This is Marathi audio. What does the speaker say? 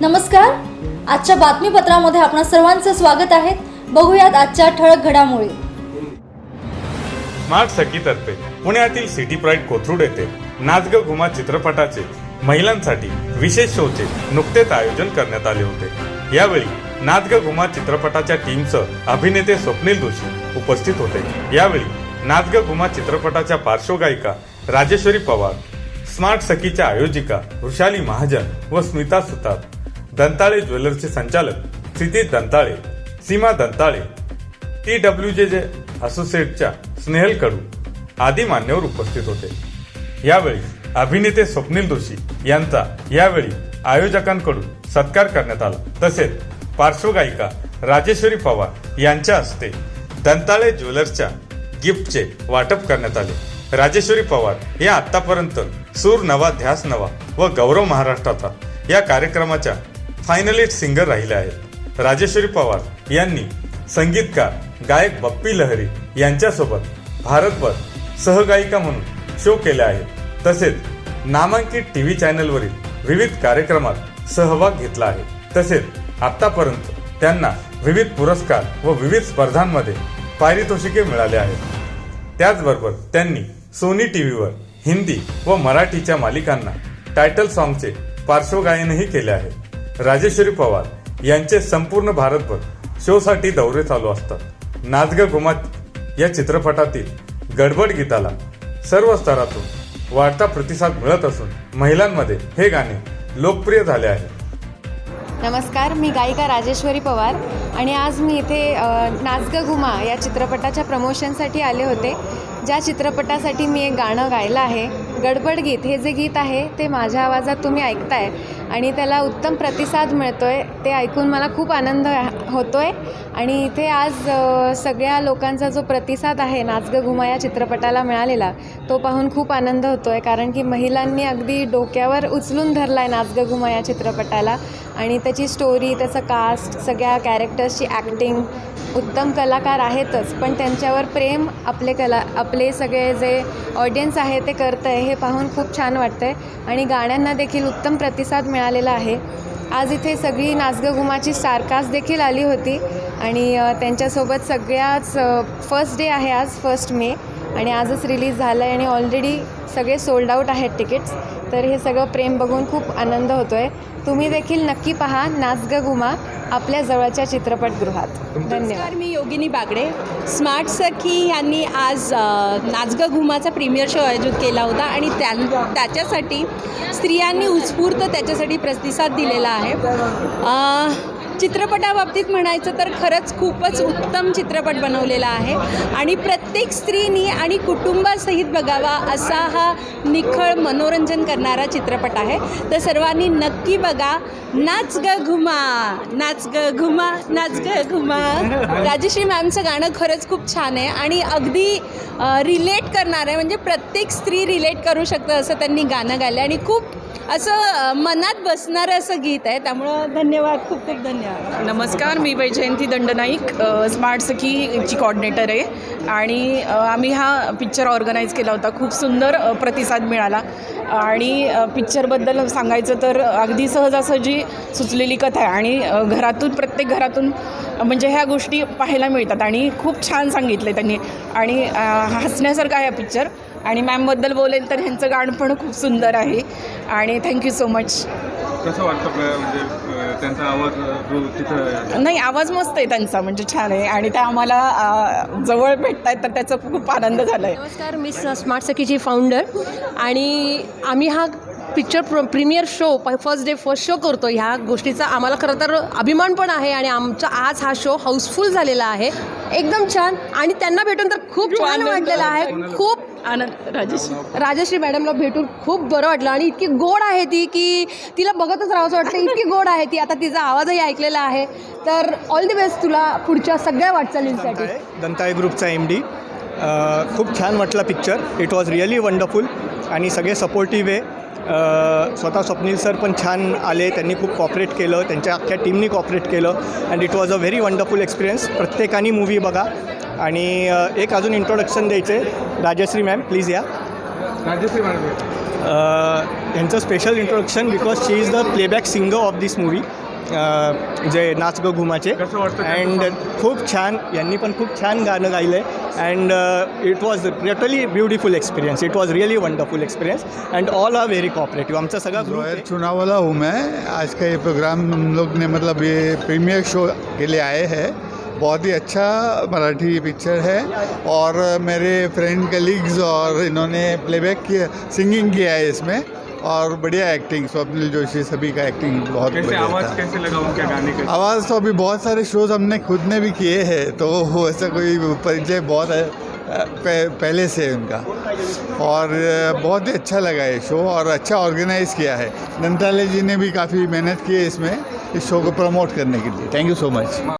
नमस्कार. आजच्या बातमीपत्रामध्ये आपणा सर्वांचं स्वागत आहे. बघूयात आजच्या ठळक घडामोडी. स्मार्ट सखीतर्फे पुण्यातील सिटी प्राईड कोथरूड येथे नाचग ग घुमा चित्रपटाचे महिलांसाठी विशेष शोचे नुकतेच आयोजन करण्यात आले होते. यावेळी नाचग ग घुमा चित्रपटाच्या टीमसह अभिनेते स्वप्नील जोशी उपस्थित होते. यावेळी नाचग ग घुमा चित्रपटाच्या पार्श्वगायिका राजेश्वरी पवार स्मार्ट सखीच्या आयोजिका वृषाली महाजन व स्मिता सुतार दंताळे ज्वेलर्सचे संचालक सिद्धी दंताळे सीमा दंताळे टी डब्ल्यू जे जे असोसिएटच्या स्नेहल कडू आदी मान्यवर उपस्थित होते. यावेळी अभिनेते स्वप्नील जोशी यांचा यावेळी आयोजकांकडून सत्कार करण्यात आला. तसेच पार्श्वगायिका राजेश्वरी पवार यांच्या हस्ते दंताळे ज्वेलर्सच्या गिफ्टचे वाटप करण्यात आले. राजेश्वरी पवार या आतापर्यंत सूर नवा ध्यास नवा व गौरव महाराष्ट्राचा या कार्यक्रमाच्या फायनलिस्ट सिंगर राहिले आहेत राजेश्वरी पवार यांनी संगीतकार गायक बप्पी लहरी यांच्यासोबत भारतभर सहगायिका म्हणून शो केले आहेत तसेच नामांकित टी व्ही चॅनलवरील विविध कार्यक्रमात सहभाग घेतला आहे. तसेच आतापर्यंत त्यांना विविध पुरस्कार व विविध स्पर्धांमध्ये पारितोषिके मिळाले आहेत. त्याचबरोबर त्यांनी सोनी टी व्हीवर हिंदी व मराठीच्या मालिकांना टायटल सॉन्गचे पार्श्वगायनही केले आहे. राजेश्वरी पवार यांचे संपूर्ण भारतभर शोसाठी दौरे चालू असतात. नाचग घुमात या चित्रपटातील गडबड गीताला सर्व स्तरातून वाढता प्रतिसाद मिळत असून महिलांमध्ये हे गाणे लोकप्रिय झाले आहे. नमस्कार मी गायिका राजेश्वरी पवार आणि आज मी इथे नाचग नाच ग घुमा या चित्रपटाच्या प्रमोशनसाठी आले होते. ज्या चित्रपटासाठी मी एक गाणं गायलं आहे गडबड गीत हे जे गीत आहे ते माझ्या आवाजात तुम्ही ऐकताय आणि त्याला उत्तम प्रतिसाद मिळतो आहे ते ऐकून मला खूप आनंद होतो आहे आणि इथे आज सगळ्या लोकांचा जो प्रतिसाद आहे नाच ग घुमा या चित्रपटाला मिळालेला तो पाहून खूप आनंद होतो आहे कारण की महिलांनी अगदी डोक्यावर उचलून धरला आहे नाच ग घुमा या चित्रपटाला. आणि त्याची स्टोरी त्याचं कास्ट सगळ्या कॅरेक्टर्सची ॲक्टिंग उत्तम कलाकार आहेतच पण त्यांच्यावर प्रेम आपले कला आपले सगळे जे ऑडियन्स आहे ते करतं आहे हे पाहून खूप छान वाटतं आहे आणि गाण्यांना देखील उत्तम प्रतिसाद मिळालेला आहे. आज इथे सगळी नाचगं घुमाची स्टारकास्ट देखील आली होती. आणि त्यांच्यासोबत सगळ्याच फर्स्ट डे आहे आज फर्स्ट मे. आणि आजच रिलीज झालं आहे आणि ऑलरेडी सगळे सोल्ड आऊट आहेत तिकीट्स तर हे सगळं प्रेम बघून खूप आनंद होतो आहे तुम्ही देखील नक्की पहा नाच ग घुमा आपल्या जवळच्या चित्रपटगृहात. धन्यवाद. मी योगिनी बागडे. स्मार्ट सखी यांनी आज नाचगं घुमाचा प्रीमियर शो आयोजित केला होता आणि त्या त्याच्यासाठी स्त्रियांनी उत्स्फूर्त त्याच्यासाठी प्रतिसाद दिलेला आहे. चित्रपटाबाबतीत म्हणायचं तर खरंच खूपच उत्तम चित्रपट बनवलेला आहे. आणि प्रत्येक स्त्रीनी आणि कुटुंबासहित बघावा असा हा निखळ मनोरंजन करणारा चित्रपट आहे. तर सर्वांनी नक्की बघा. नाच ग घुमा नाच ग घुमा नाच ग घुमा. राजश्री मॅमचं गाणं खरंच खूप छान आहे. आणि अगदी रिलेट करणार आहे. म्हणजे प्रत्येक स्त्री रिलेट करू शकतं असं त्यांनी गाणं गायलं आणि खूप असं मनात बसणारं असं गीत आहे. त्यामुळं धन्यवाद खूप खूप धन्यवाद. नमस्कार मी वैजयंती दंडनाईक स्मार्ट सखीची कॉर्डिनेटर आहे. आणि आम्ही हा पिक्चर ऑर्गनाईज केला होता. खूप सुंदर प्रतिसाद मिळाला. आणि पिक्चरबद्दल सांगायचं तर अगदी सहजासहजी सुचलेली कथा आहे. आणि घरातून प्रत्येक घरातून म्हणजे ह्या गोष्टी पाहायला मिळतात. आणि खूप छान सांगितलं त्यांनी. आणि हसण्यासारखं हसण्यासारखा आहे हा पिक्चर आणि मॅमबद्दल बोलेल तर ह्यांचं गाणं पण खूप सुंदर आहे. आणि थँक्यू सो मच कसं वाटतं प- म्हणजे त्यांचा आवाज नाही आवाज मस्त आहे त्यांचा म्हणजे छान आहे. आणि त्या आम्हाला जवळ भेटत आहेत तर त्याचा खूप आनंद झाला आहे नमस्कार मी स- स्मार्ट सखीची फाउंडर आणि आम्ही हा पिक्चर प्र premiere show first day first show करतो ह्या गोष्टीचा. आम्हाला खरं तर अभिमान पण आहे आणि आमचा आज हा शो हाऊसफुल झालेला आहे. एकदम छान. आणि त्यांना भेटून तर खूप छान वाटलेलं आहे. खूप आनंद राजेश. राजश्री मॅडमला भेटून खूप बरं वाटलं आणि इतकी गोड आहे ती की तिला बघतच राहावंसं वाटतं इतकी गोड आहे ती. आता तिचा आवाजही ऐकलेला आहे. तर ऑल दी बेस्ट तुला पुढच्या सगळ्या वाटचालींसाठी. दंताळे ग्रुपचा एम डी खूप छान वाटला picture it was really wonderful आणि सगळे सपोर्टिव्ह आहे. स्वतः स्वप्नील सर पण छान आले. त्यांनी खूप कॉपरेट केलं. त्यांच्या अख्ख्या टीमनी कॉपरेट केलं. And it was a very wonderful experience प्रत्येकाने मूवी बघा. आणि एक अजून इंट्रोडक्शन द्यायचं आहे राजश्री मॅम प्लीज या. राजेश्री मॅडम त्यांचं special introduction because she is the playback singer of this movie जे नाच ग घुमाचे. अँड खूप छान यांनी पण खूप छान गाणं गायलं आहे and it was totally beautiful experience it was really wonderful experience and all are very cooperative आमचा सगळा ग्रुप जोयर चुनाव वाला हूँ मैं. आज का ये प्रोग्राम हम लोग ने मतलब ये प्रीमियर शो के लिए आए हैं. बहुत ही अच्छा मराठी पिक्चर है और मेरे फ्रेंड कलीग्स और इन्होंने प्लेबैक किया सिंगिंग किया है इसमें और बढ़िया एक्टिंग स्वप्निल जोशी सभी का एक्टिंग बहुत कैसे आवाज़ था। कैसे लगा उनके गाने का? आवाज़ तो अभी बहुत सारे शोज़ हमने खुद ने भी किए हैं तो ऐसा कोई परिचय बहुत है पहले से उनका। और बहुत ही अच्छा लगा ये शो और अच्छा ऑर्गेनाइज किया है। नंताले जी ने भी काफ़ी मेहनत की है इसमें इस शो को प्रमोट करने के लिए। Thank you so much